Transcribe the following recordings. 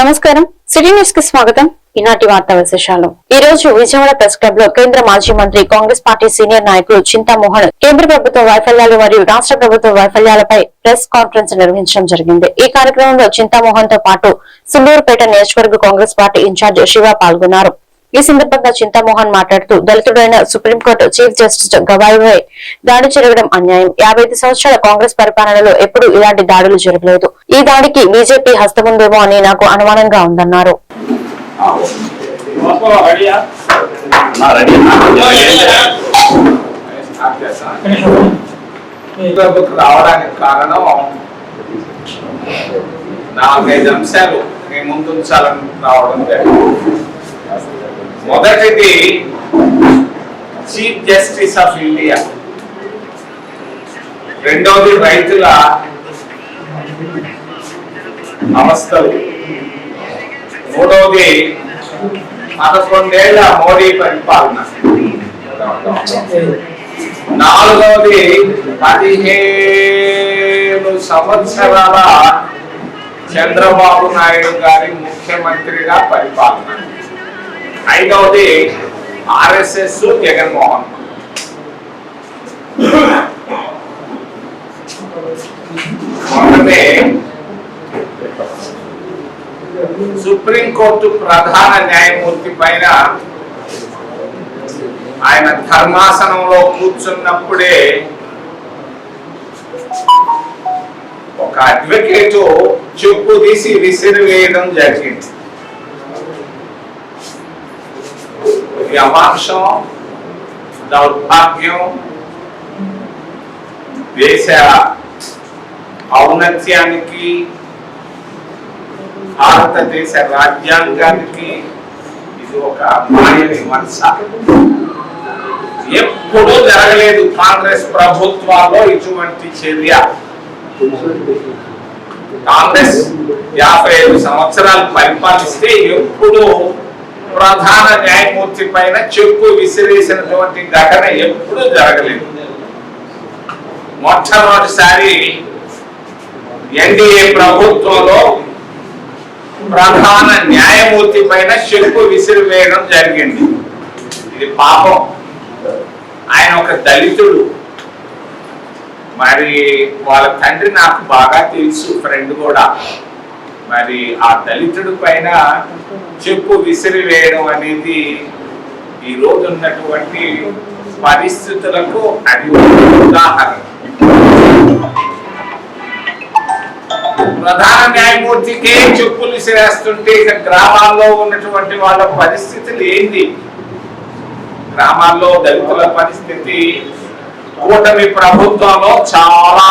నమస్కారం. సిటీ న్యూస్కి స్వాగతం. ఈనాటి వార్తా విశేషాలు. ఈ రోజు విజయవాడ ప్రెస్ క్లబ్లో కేంద్ర మాజీ మంత్రి కాంగ్రెస్ పార్టీ సీనియర్ నాయకులు చింతామోహన్ కేంద్ర ప్రభుత్వ వైఫల్యాలు మరియు రాష్ట్ర ప్రభుత్వ వైఫల్యాలపై ప్రెస్ కాన్ఫరెన్స్ నిర్వహించడం జరిగింది. ఈ కార్యక్రమంలో చింతామోహన్తో పాటు సుల్లూరుపేట నియోజకవర్గ కాంగ్రెస్ పార్టీ ఇన్ఛార్జ్ శివ పాల్గొన్నారు. ఈ సందర్భంగా చింతామోహన్ మాట్లాడుతూ దళితుడైన సుప్రీంకోర్టు చీఫ్ జస్టిస్ గవాయిపై దాడి జరగడం అన్యాయం. యాభై సంవత్సరాల కాంగ్రెస్ పరిపాలనలో ఎప్పుడూ ఇలాంటి దాడులు జరగలేదు. ఈ దాడికి బీజేపీ హస్తముందేమో అని నాకు అనుమానంగా ఉందన్నారు. రావడానికి కారణం నాలుగైదు అంశాలు మీ ముందు ఉంచాలని రావడం జరిగింది. మొదటిది చీఫ్ జస్టిస్ ఆఫ్ ఇండియా. రెండవది రైతుల అవస్థలు. మూడవది పదకొండేళ్ళ మోడీ పరిపాలన. నాలుగవది పదిహేను సంవత్సరాల చంద్రబాబు నాయుడు గారి ముఖ్యమంత్రిగా పరిపాలన. ఐదవది ఆర్ఎస్ఎస్ జగన్మోహన్. మొన్ననే సుప్రీంకోర్టు ప్రధాన న్యాయమూర్తి పైన ఆయన ధర్మాసనంలో కూర్చున్నప్పుడే ఒక అడ్వకేటు చెప్పు తీసి విసిరివేయడం జరిగింది. ఇది అమాంశం దౌర్భాగ్యం దేశ ఔన్నత్యానికి భారతదేశ రాజ్యాంగానికి ఇది ఒక మాయ విమర్శ ఎప్పుడూ జరగలేదు కాంగ్రెస్ ప్రభుత్వాల్లో ఇటువంటి చర్య కాంగ్రెస్ యాభై ఐదు సంవత్సరాలు పరిపాలిస్తే ఎప్పుడు ప్రధాన న్యాయమూర్తి పైన చెప్పు విసిరేసినటువంటి ఘటన ఎప్పుడూ జరగలేదు. మొట్టమొదటిసారి ఎన్డీఏ ప్రభుత్వంలో ప్రధాన న్యాయమూర్తి పైన చెప్పు విసిరివేయడం జరిగింది. ఇది పాపం. ఆయన ఒక దళితుడు. మరి వాళ్ళ తండ్రి నాకు బాగా తెలుసు ఫ్రెండ్ కూడా. మరి ఆ దళితుడి పైన చెప్పు విసిరి వేయడం అనేది ఈ రోజు ఉన్నటువంటి పరిస్థితులకు అది ఉదాహరణ. ప్రధాన న్యాయమూర్తికే చెప్పులు విసిరేస్తుంటే ఇక గ్రామాల్లో ఉన్నటువంటి వాళ్ళ పరిస్థితులు ఏంటి గ్రామాల్లో దళితుల పరిస్థితి కూటమి ప్రభుత్వంలో చాలా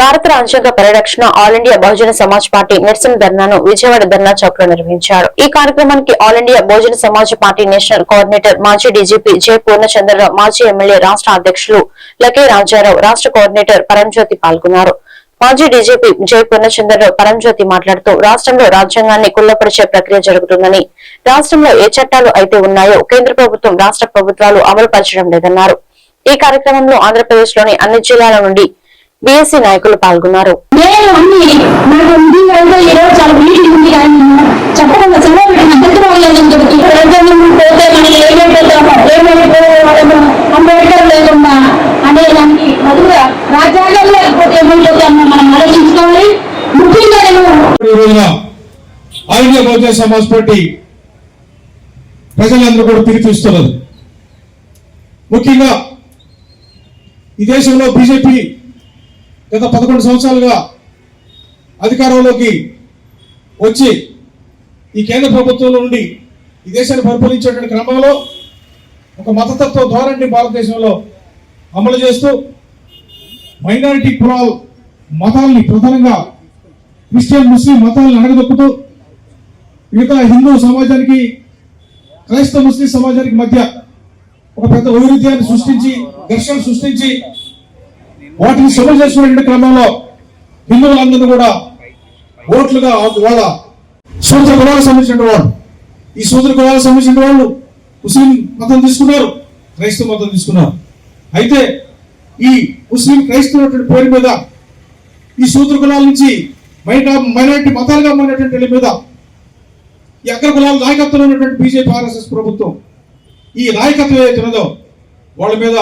భారత రాజ్యాంగ పరిరక్షణ all India Bahujan Samaj party నిరసన ధర్నాను విజయవాడ ధర్నా చౌక్లో నిర్వహించారు. ఈ కార్యక్రమానికి all India Bahujan Samaj party national coordinator మాజీ డీజీపీ జె పూర్ణచంద్రరావు మాజీ ఎమ్మెల్యే రాష్ట్ర అధ్యక్షులు లకే రాజారావు రాష్ట్ర కోఆర్డినేటర్ పరంజ్యోతి పాల్గొన్నారు. మాజీ డీజీపీ జై పూర్ణచంద్రరావు పరంజ్యోతి మాట్లాడుతూ రాష్ట్రంలో రాజ్యాంగాన్ని కుల్లపరిచే ప్రక్రియ జరుగుతుందని రాష్ట్రంలో ఏ చట్టాలు అయితే ఉన్నాయో కేంద్ర ప్రభుత్వం రాష్ట్ర ప్రభుత్వాలు అమలు పరచడం లేదన్నారు. ఈ కార్యక్రమంలో ఆంధ్రప్రదేశ్లోని అన్ని జిల్లాల నుండి బీఎస్సీ నాయకులు పాల్గొన్నారు. All India Bahujan Samaj party ప్రజలందరూ కూడా తిరిగి చూస్తున్నారు. ముఖ్యంగా ఈ దేశంలో బీజేపీ గత పదకొండు సంవత్సరాలుగా అధికారంలోకి వచ్చి ఈ కేంద్ర ప్రభుత్వంలో నుండి ఈ దేశాన్ని పరిపాలించేటువంటి క్రమంలో ఒక మతతత్వ ధోరణిని భారతదేశంలో అమలు చేస్తూ మైనారిటీ కులాల మతాల్ని ప్రధానంగా క్రిస్టియన్ ముస్లిం మతాలను అడగదొక్కుతూ మిగతా హిందూ సమాజానికి క్రైస్తవ ముస్లిం సమాజానికి మధ్య ఒక పెద్ద వైరుధ్యాన్ని సృష్టించి ఘర్షణ సృష్టించి వాటిని శుభ్ర చేసుకునే క్రమంలో హిందువులందరూ కూడా ఓట్లుగా వాళ్ళ సూత్ర కులాలకు సంబంధించిన వాళ్ళు ఈ సూత్ర కులాలకు సంబంధించిన వాళ్ళు ముస్లిం మతం తీసుకున్నారు క్రైస్తవ మతం తీసుకున్నారు. అయితే ఈ ముస్లిం క్రైస్తవ పేరు మీద ఈ సూత్ర కులాల నుంచి బయట మైనారిటీ మతాలుగా ఉన్నటువంటి మీద ఈ అగ్ర కులాల నాయకత్వంలో ఉన్నటువంటి బీజేపీ ఆర్ఎస్ఎస్ ప్రభుత్వం ఈ నాయకత్వం ఏదైతే ఉన్నదో వాళ్ళ మీద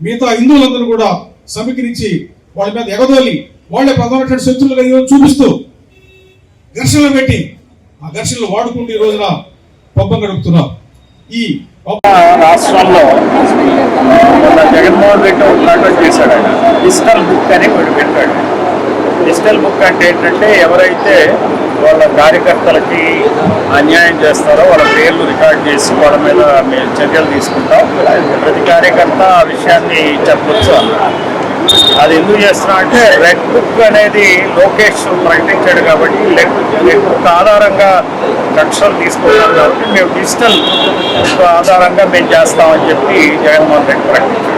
మిగతా హిందువులందరూ కూడా సమీకరించి వాళ్ళ మీద ఎగదోలి వాళ్ళే ప్రధానటువంటి శత్రువులుగా ఈరోజు చూపిస్తూ ఘర్షణలు పెట్టి ఆ ఘర్షణలు వాడుకుంటూ ఈ రోజున పబ్బం గడుపుతున్నారు ఈ రాష్ట్రాల్లో మొన్న జగన్మోహన్ రెడ్డి ఉద్ఘాటన చేశాడు ఆయన. డిజిటల్ బుక్ అని ఒకటి పెట్టాడు. డిజిటల్ బుక్ అంటే ఏంటంటే ఎవరైతే వాళ్ళ కార్యకర్తలకి అన్యాయం చేస్తారో వాళ్ళ పేర్లు రికార్డ్ చేసి వాళ్ళ మీద మేము చర్యలు తీసుకుంటాం. ప్రతి కార్యకర్త ఆ విషయాన్ని చెప్పచ్చు అన్నారు. అది ఎందుకు చేస్తున్నా అంటే రెడ్ బుక్ అనేది లోకేష్ ప్రకటించాడు కాబట్టి రెడ్ రెడ్ బుక్ ఆధారంగా కక్షలు తీసుకున్నాం కాబట్టి మేము డిజిటల్ ఆధారంగా మేము చేస్తామని చెప్పి జగన్మోహన్ రెడ్డి ప్రకటించాడు.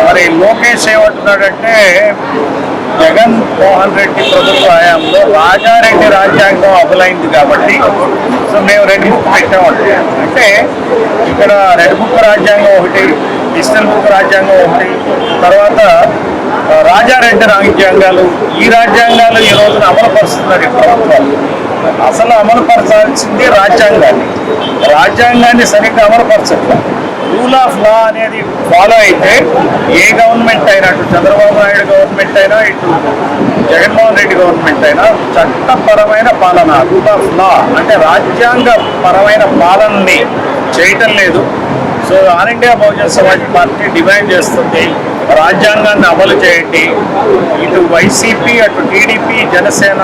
మరి లోకేష్ ఏమంటున్నాడంటే జగన్ మోహన్ రెడ్డి ప్రభుత్వ హయాంలో రాజారెడ్డి రాజ్యాంగం అమలైంది కాబట్టి సో మేము రెడ్ బుక్ పెట్టామంటే. అంటే ఇక్కడ రెడ్ బుక్ రాజ్యాంగం ఒకటి డిజిటల్ బుక్ రాజ్యాంగం ఒకటి తర్వాత రాజారెడ్డి రాజ్యాంగాలు ఈ రాజ్యాంగాలు ఈ రోజున అమలుపరుస్తున్నారు ఈ ప్రభుత్వాలు. అసలు అమలుపరచాల్సింది రాజ్యాంగాన్ని. రాజ్యాంగాన్ని సరిగ్గా అమలుపరచట్లేదు రూల్ ఆఫ్ లా అనేది ఫాలో అయితే ఏ గవర్నమెంట్ అయినా అటు చంద్రబాబు నాయుడు గవర్నమెంట్ అయినా ఇటు జగన్మోహన్ రెడ్డి గవర్నమెంట్ అయినా చట్టపరమైన పాలన రూల్ ఆఫ్ లా అంటే రాజ్యాంగ పరమైన పాలనని చేయటం లేదు. So all India Bahujan Samaj party demand చేస్తుంది రాజ్యాంగాన్ని అమలు చేయండి. ఇటు వైసీపీ అటు టీడీపీ జనసేన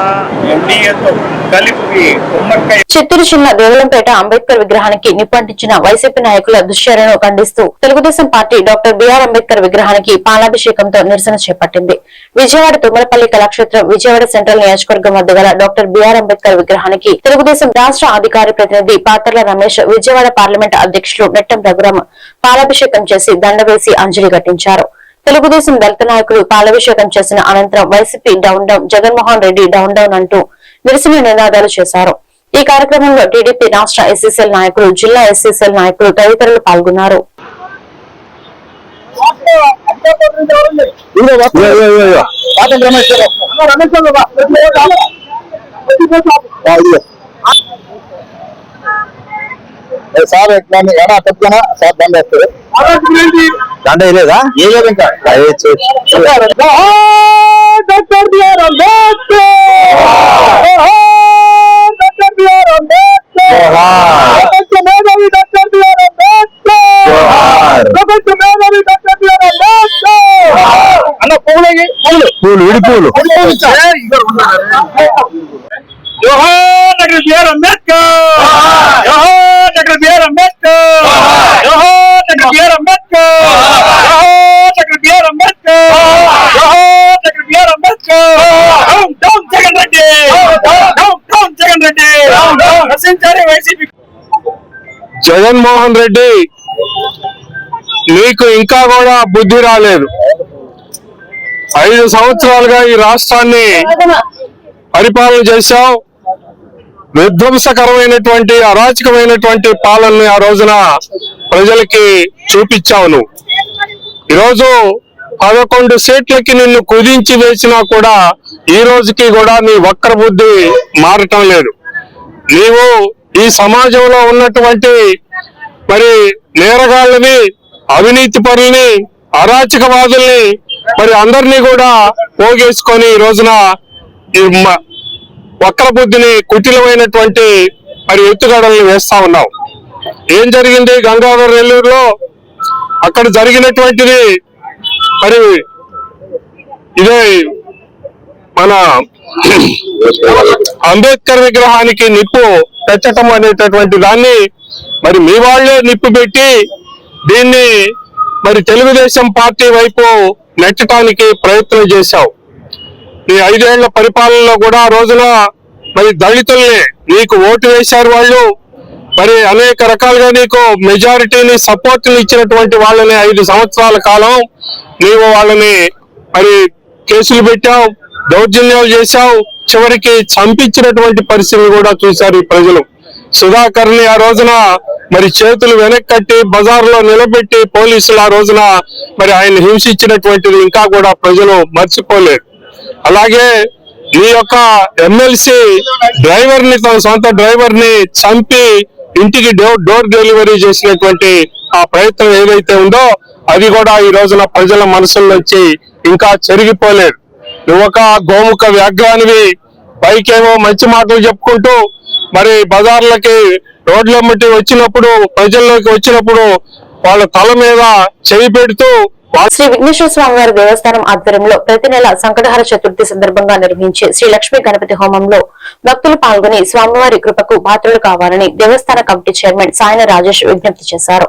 ఎన్డీఏతో కలిపి కుమ్మక్కై చిత్తూరు జిల్లా దేవలంపేట అంబేద్కర్ విగ్రహానికి నిప్పంటించిన వైసీపీ నాయకుల దుశ్చర్యను ఖండిస్తూ Telugu Desam party doctor BR Ambedkar విగ్రహానికి పాలాభిషేకంతో నిరసన చేపట్టింది. విజయవాడ తుమ్మలపల్లి కళాక్షేత్రం విజయవాడ సెంట్రల్ నియోజకవర్గం వద్ద గల డాక్టర్ బిఆర్ అంబేద్కర్ విగ్రహానికి తెలుగుదేశం రాష్ట్ర అధికారి ప్రతినిధి పాత్రల రమేష్ విజయవాడ పార్లమెంట్ అధ్యక్షులు నెట్టం రఘురాం పాలాభిషేకం చేసి దండ వేసి అంజలి ఘటించారు. తెలుగుదేశం దళిత నాయకులు పాలాభిషేకం చేసిన అనంతరం YCP down down Jaganmohan Reddy down down అంటూ నిరసన నినాదాలు చేశారు. ఈ కార్యక్రమంలో టీడీపీ రాష్ట్ర ఎస్సీసీఎల్ నాయకులు జిల్లా ఎస్సీసీఎల్ నాయకులు తదితరులు పాల్గొన్నారు. సార్ సార్ దండ వేస్తారు దండ వేయలేదా doctor BR Ambedkar! Doctor BR Ambedkar ప్రపంచ మేధావి డాక్టర్ బిఆర్ అంబేద్కర్ ప్రపంచ మేధావి డాక్టర్ బిఆర్ అంబేద్కర్ అన్న పూలు పూలు పూలు విడి పూలు జోహార్ డాక్టర్ బిఆర్ అంబేద్కర్ జోహార్ డాక్టర్ బిఆర్ అంబేద్కర్ జోహార్ డాక్టర్ బిఆర్ అంబేద్కర్ జోహార్ డాక్టర్ బిఆర్ అంబేద్కర్ జోహార్ doctor BR Ambedkar down down Jagan Reddy down down Jagan Reddy నశించాలి వైసీపీ జగన్మోహన్ రెడ్డి నీకు ఇంకా కూడా బుద్ధి రాలేదు. ఐదు సంవత్సరాలుగా ఈ రాష్ట్రాన్ని పరిపాలన చేశావు. విధ్వంసకరమైనటువంటి అరాచకమైనటువంటి పాలనని ఆ రోజున ప్రజలకి చూపించావు నువ్వు. ఈరోజు పదకొండు సీట్లకి నిన్ను కుదించి వేసినా కూడా ఈ రోజుకి కూడా నీ వక్ర బుద్ధి మారటం లేదు. నీవు ఈ సమాజంలో ఉన్నటువంటి మరి నేరగాళ్ళని అవినీతి పరుల్ని అరాచకవాదుల్ని మరి అందరినీ కూడా పోగేసుకొని ఈ రోజున ఈ మ- వక్ర బుద్ధిని కుటిలమైనటువంటి మరి ఎత్తుగడల్ని వేస్తా ఉన్నావు ఏం జరిగింది గంగాధర నెల్లూరులో? అక్కడ జరిగినటువంటిది మరి ఇదే మన అంబేద్కర్ విగ్రహానికి నిప్పు పెట్టడం అనేటటువంటి దాన్ని మరి మీ వాళ్ళే నిప్పు పెట్టి దీన్ని మరి తెలుగుదేశం పార్టీ వైపు నెట్టడానికి ప్రయత్నం చేశావు. నీ ఐదేళ్ళ పరిపాలనలో కూడా రోజున మరి దళితుల్ని నీకు ఓటు వేశారు వాళ్ళు. మరి అనేక రకాలుగా నీకు మెజారిటీని సపోర్ట్ ఇచ్చినటువంటి వాళ్ళని ఐదు సంవత్సరాల కాలం నీవు వాళ్ళని మరి కేసులు పెట్టావు. దౌర్జన్యాలు చేశావు చివరికి చంపించినటువంటి పరిస్థితిని కూడా చూశారు ఈ ప్రజలు. సుధాకర్ని ఆ రోజున మరి చేతులు వెనక్కట్టి బజార్లో నిలబెట్టి పోలీసులు ఆ రోజున మరి ఆయన హింసించినటువంటిది ఇంకా కూడా ప్రజలు మర్చిపోలేరు. అలాగే ఈ యొక్క ఎమ్మెల్సీ డ్రైవర్ని తన సొంత డ్రైవర్ని చంపి ఇంటికి డోర్ డోర్ డెలివరీ చేసినటువంటి ఆ ప్రయత్నం ఏదైతే ఉందో అది కూడా ఈ రోజున ప్రజల మనసుల నుంచి ఇంకా చెరిగిపోలేదు. యువక గోముఖ వ్యాఘ్రానివి. పైకేమో మంచి మాటలు చెప్పుకుంటూ మరి బజార్లకి రోడ్ల మట్టి వచ్చినప్పుడు ప్రజల్లోకి వచ్చినప్పుడు వాళ్ళ తల మీద చేయి పెడుతూ శ్రీ విఘ్నేశ్వర స్వామి వారి దేవస్థానం ఆధ్వర్యంలో ప్రతి నెల సంకటహార చతుర్థి సందర్భంగా నిర్వహించే శ్రీ లక్ష్మీ గణపతి హోమంలో భక్తులు పాల్గొని స్వామివారి కృపకు పాత్రలు కావాలని దేవస్థాన కమిటీ చైర్మన్ సాయన రాజేష్ విజ్ఞప్తి చేశారు.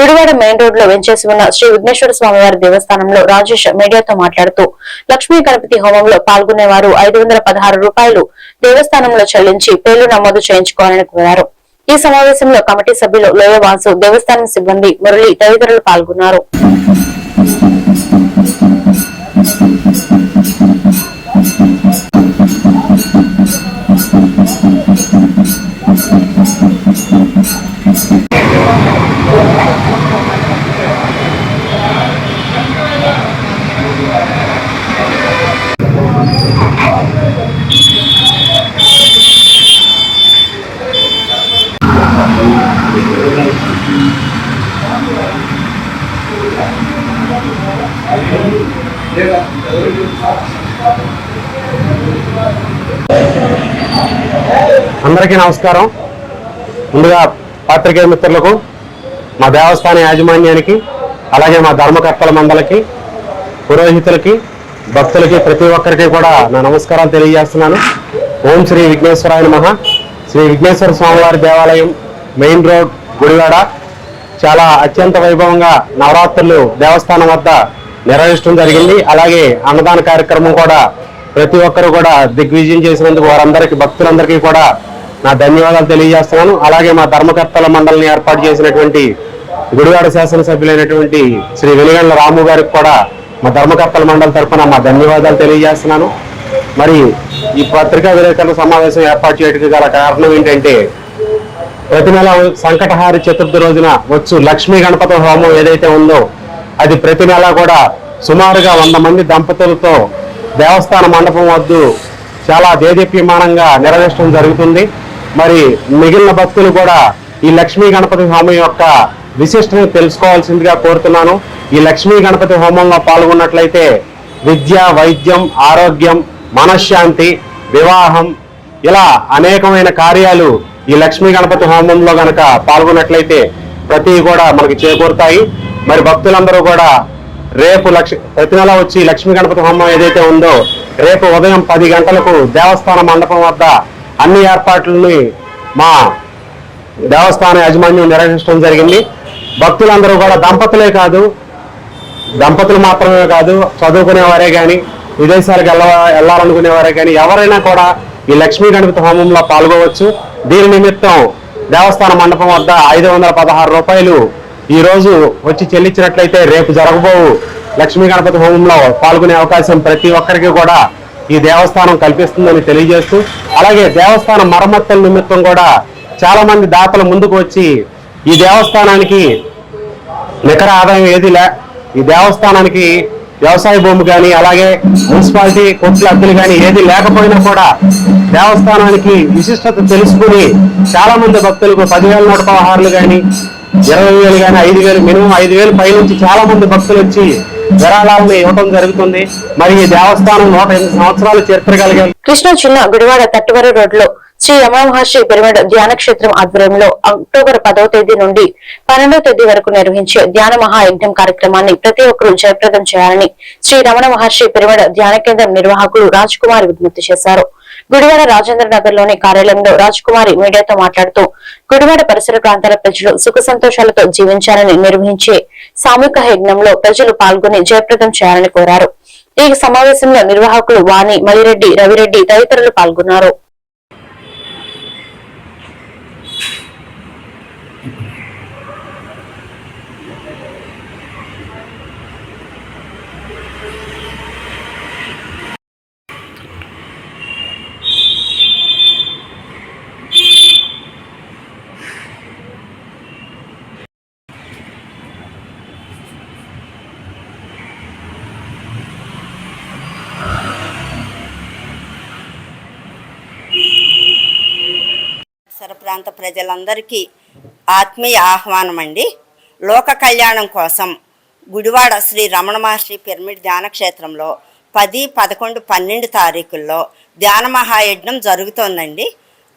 గుడివాడ మెయిన్ రోడ్లో వెంచేసి ఉన్న శ్రీ విఘ్నేశ్వర స్వామివారి దేవస్థానంలో రాజేష్ మీడియాతో మాట్లాడుతూ లక్ష్మీ గణపతి హోమంలో పాల్గొనేవారు ఐదు వందల పదహారు రూపాయలు దేవస్థానంలో చెల్లించి పేర్లు నమోదు చేయించుకోవాలని కోరారు. ఈ సమావేశంలో కమిటీ సభ్యులు లోయవాసు దేవస్థానం సిబ్బంది మురళి తదితరులు పాల్గొన్నారు. అందరికీ నమస్కారం. ముందుగా పాత్రికేయ మిత్రులకు మా దేవస్థాన యాజమాన్యానికి అలాగే మా ధర్మకర్తల మండలికి పురోహితులకి భక్తులకి ప్రతి ఒక్కరికి కూడా నా నమస్కారాలు తెలియజేస్తున్నాను. ఓం శ్రీ విఘ్నేశ్వరాయ మహా శ్రీ విఘ్నేశ్వర స్వామివారి దేవాలయం మెయిన్ రోడ్ గుడివాడ. చాలా అత్యంత వైభవంగా నవరాత్రులు దేవస్థానం వద్ద నిర్వహించడం జరిగింది. అలాగే అన్నదాన కార్యక్రమం కూడా ప్రతి ఒక్కరు కూడా దిగ్విజయం చేసినందుకు వారందరికీ భక్తులందరికీ కూడా నా ధన్యవాదాలు తెలియజేస్తున్నాను. అలాగే మా ధర్మకర్తల మండలిని ఏర్పాటు చేసినటువంటి గుడివాడ శాసనసభ్యులైనటువంటి శ్రీ వెలిగండ్ల రాము గారికి కూడా మా ధర్మకర్తల మండలి తరఫున మా ధన్యవాదాలు తెలియజేస్తున్నాను. మరి ఈ పత్రికా విలేకరుల సమావేశం ఏర్పాటు చేయడానికి గల కారణం ఏంటంటే ప్రతి నెల సంకటహారి చతుర్థి రోజున వచ్చు లక్ష్మీ గణపతి హోమం ఏదైతే ఉందో అది ప్రతి నెల కూడా సుమారుగా వంద మంది దంపతులతో దేవస్థాన మండపం వద్దు చాలా దేదీప్యమానంగా నిర్వహించడం జరుగుతుంది. మరి మిగిలిన భక్తులు కూడా ఈ లక్ష్మీ గణపతి హోమం యొక్క విశిష్టతను తెలుసుకోవాల్సిందిగా కోరుతున్నాను. ఈ లక్ష్మీ గణపతి హోమంలో పాల్గొన్నట్లయితే విద్య వైద్యం ఆరోగ్యం మనశ్శాంతి వివాహం ఇలా అనేకమైన కార్యాలు ఈ లక్ష్మీ గణపతి హోమంలో గనక పాల్గొన్నట్లయితే ప్రతి కూడా మనకి చేకూరుతాయి. మరి భక్తులందరూ కూడా రేపు లక్ష ప్రతి నెల వచ్చి లక్ష్మీ గణపతి హోమం ఏదైతే ఉందో రేపు ఉదయం పది గంటలకు దేవస్థాన మండపం వద్ద అన్ని ఏర్పాట్లని మా దేవస్థాన యాజమాన్యం నిర్వహించడం జరిగింది. భక్తులందరూ కూడా దంపతులే కాదు దంపతులు మాత్రమే కాదు చదువుకునేవారే కానీ విదేశాలకు వెళ్ళ వెళ్ళాలనుకునేవారే కానీ ఎవరైనా కూడా ఈ లక్ష్మీ గణపతి హోమంలో పాల్గొవచ్చు. దీని నిమిత్తం దేవస్థాన మండపం వద్ద ఐదు వందల పదహారు రూపాయలు ఈ రోజు వచ్చి చెల్లించినట్లయితే రేపు జరగబోవు లక్ష్మీ గణపతి హోమంలో పాల్గొనే అవకాశం ప్రతి ఒక్కరికి కూడా ఈ దేవస్థానం కల్పిస్తుందని తెలియజేస్తూ అలాగే దేవస్థాన మరమ్మతుల నిమిత్తం కూడా చాలా మంది దాతలు ముందుకు వచ్చి ఈ దేవస్థానానికి నికర ఆదాయం ఏది లే ఈ దేవస్థానానికి వ్యవసాయ భూమి కానీ అలాగే మున్సిపాలిటీ కొట్ల అద్దెలు కానీ ఏది లేకపోయినా కూడా దేవస్థానానికి విశిష్టత తెలుసుకుని చాలా మంది భక్తులకు పదివేల నూట పదహారులు కానీ ఇరవై వేలు కానీ ఐదు వేలు మినిమం ఐదు వేలు పైనుంచి చాలా మంది భక్తులు వచ్చి విరాళాలను ఇవ్వడం జరుగుతుంది. మరి ఈ దేవస్థానం నూట ఎనిమిది సంవత్సరాలు చరిత్ర కృష్ణా చిన్న గుడివాడ తట్టువర రోడ్లో శ్రీ రమణ మహర్షి పిరమిడ్ ధ్యాన క్షేత్రం ఆధ్వర్యంలో అక్టోబర్ పదవ తేదీ నుండి పన్నెండవ తేదీ వరకు నిర్వహించే ధ్యాన మహాయజ్ఞం కార్యక్రమాన్ని ప్రతి ఒక్కరూ జయప్రదం చేయాలని శ్రీ రమణ మహర్షి పిరమిడ్ ధ్యాన కేంద్రం నిర్వాహకులు రాజ్ కుమార్ విజ్ఞప్తి చేశారు. గుడివాడ రాజేంద్ర నగర్లోని కార్యాలయంలో రాజ్ కుమారి మీడియాతో మాట్లాడుతూ గుడివాడ పరిసర ప్రాంతాల ప్రజలు సుఖ సంతోషాలతో జీవించాలని నిర్వహించే సామూహిక యజ్ఞంలో ప్రజలు పాల్గొని జయప్రదం చేయాలని కోరారు. ఈ సమావేశంలో నిర్వాహకులు వాణి మలిరెడ్డి రవిరెడ్డి తదితరులు పాల్గొన్నారు. ప్రాంత ప్రజలందరికీ ఆత్మీయ ఆహ్వానం అండి లోక కళ్యాణం కోసం గుడివాడ శ్రీ రమణ మహర్షి పిరమిడ్ ధ్యాన క్షేత్రంలో పది పదకొండు పన్నెండు తారీఖుల్లో ధ్యాన మహాయజ్ఞం జరుగుతోందండి.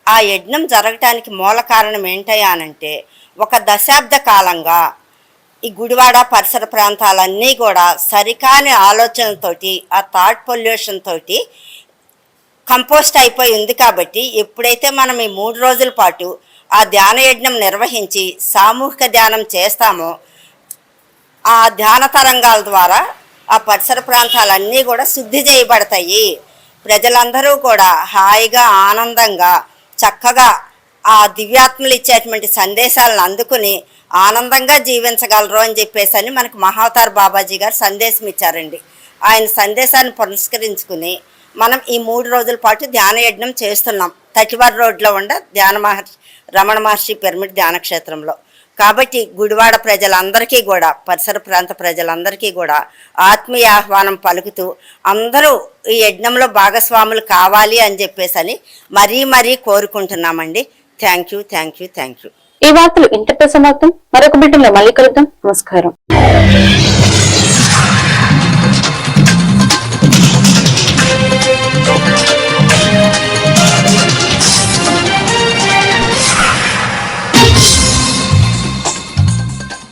ఆ యజ్ఞం జరగటానికి మూల కారణం ఏంటయ్యానంటే ఒక దశాబ్ద కాలంగా ఈ గుడివాడ పరిసర ప్రాంతాలన్నీ కూడా సరికాని ఆలోచనతోటి ఆ థాట్ పొల్యూషన్ తోటి కంపోస్ట్ అయిపోయి ఉంది కాబట్టి ఎప్పుడైతే మనం ఈ మూడు రోజుల పాటు ఆ ధ్యాన యజ్ఞం నిర్వహించి సామూహిక ధ్యానం చేస్తామో ఆ ధ్యాన తరంగాల ద్వారా ఆ పరిసర ప్రాంతాలన్నీ కూడా శుద్ధి చేయబడతాయి. ప్రజలందరూ కూడా హాయిగా ఆనందంగా చక్కగా ఆ దివ్యాత్మలు ఇచ్చేటువంటి సందేశాలను అందుకుని ఆనందంగా జీవించగలరు అని చెప్పేసి అని మనకు మహావతార్ బాబాజీ గారు సందేశం ఇచ్చారండి. ఆయన సందేశాన్ని పురస్కరించుకుని మనం ఈ మూడు రోజుల పాటు ధ్యాన యజ్ఞం చేస్తున్నాం. తటివారి రోడ్లో ఉండ ధ్యాన మహర్షి రమణ మహర్షి పిరమిడ్ ధ్యాన క్షేత్రంలో. కాబట్టి గుడివాడ ప్రజలందరికీ కూడా పరిసర ప్రాంత ప్రజలందరికీ కూడా ఆత్మీయ ఆహ్వానం పలుకుతూ అందరూ ఈ యజ్ఞంలో భాగస్వాములు కావాలి అని చెప్పేసి అని మరీ మరీ కోరుకుంటున్నామండి. Thank you thank you thank you. ఈ వార్తలు ఇంతటితో సమాప్తం. మరొక బిడ్డలో మళ్ళీ కలుద్దాం. నమస్కారం.